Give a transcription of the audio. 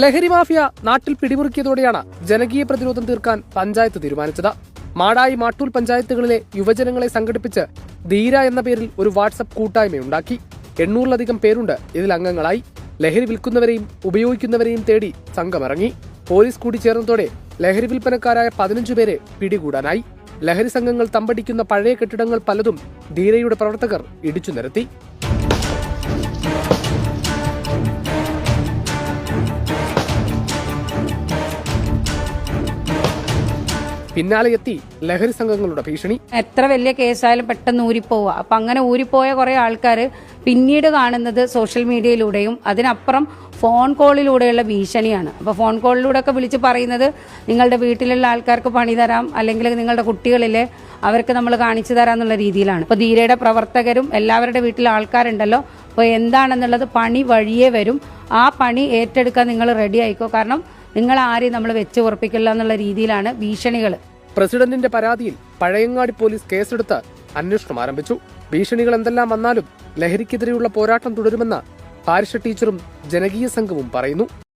ലഹരി മാഫിയ നാട്ടിൽ പിടിമുറുക്കിയതോടെയാണ് ജനകീയ പ്രതിരോധം തീർക്കാൻ പഞ്ചായത്ത് തീരുമാനിച്ചത്. മാടായി മാട്ടൂൽ പഞ്ചായത്തുകളിലെ യുവജനങ്ങളെ സംഘടിപ്പിച്ച് ധീര എന്ന പേരിൽ ഒരു വാട്സപ്പ് കൂട്ടായ്മയുണ്ടാക്കി. എണ്ണൂറിലധികം പേരുണ്ട് ഇതിൽ അംഗങ്ങളായി. ലഹരി വിൽക്കുന്നവരെയും ഉപയോഗിക്കുന്നവരെയും തേടി സംഘമിറങ്ങി. പോലീസ് കൂടി ചേർന്നതോടെ ലഹരി വിൽപ്പനക്കാരായ പതിനഞ്ചു പേരെ പിടികൂടാനായി. ലഹരി സംഘങ്ങൾ തമ്പടിക്കുന്ന പഴയ കെട്ടിടങ്ങൾ പലതും ധീരയുടെ പ്രവർത്തകർ ഇടിച്ചു നിരത്തി. പിന്നാലെ എത്തി ലഹരി സംഘങ്ങളുടെ ഭീഷണി. എത്ര വലിയ കേസായാലും പെട്ടെന്ന് ഊരിപ്പോവുക. അപ്പം അങ്ങനെ ഊരിപ്പോയ കുറേ ആൾക്കാർ പിന്നീട് കാണുന്നത് സോഷ്യൽ മീഡിയയിലൂടെയും അതിനപ്പുറം ഫോൺ കോളിലൂടെയുള്ള ഭീഷണിയാണ്. അപ്പോൾ ഫോൺ കോളിലൂടെ ഒക്കെ വിളിച്ച് പറയുന്നത് നിങ്ങളുടെ വീട്ടിലുള്ള ആൾക്കാർക്ക് പണി തരാം അല്ലെങ്കിൽ നിങ്ങളുടെ കുട്ടികളിലെ അവർക്ക് നമ്മൾ കാണിച്ചു തരാം എന്നുള്ള രീതിയിലാണ്. ഇപ്പോൾ ധീരയുടെ പ്രവർത്തകരും എല്ലാവരുടെ വീട്ടിലെ ആൾക്കാരുണ്ടല്ലോ. അപ്പോൾ എന്താണെന്നുള്ളത് പണി വഴിയേ വരും. ആ പണി ഏറ്റെടുക്കാൻ നിങ്ങൾ റെഡി ആയിക്കോ? കാരണം നിങ്ങൾ ആരെയും നമ്മൾ വെച്ച് ഉറപ്പിക്കില്ല എന്നുള്ള രീതിയിലാണ് ഭീഷണികൾ. പ്രസിഡന്റിന്റെ പരാതിയിൽ പഴയങ്ങാടി പോലീസ് കേസെടുത്ത് അന്വേഷണം ആരംഭിച്ചു. ഭീഷണികൾ എന്തെല്ലാം വന്നാലും ലഹരിക്കെതിരെയുള്ള പോരാട്ടം തുടരുമെന്ന് പാരിഷ ടീച്ചറും ജനകീയ സംഘവും പറയുന്നു.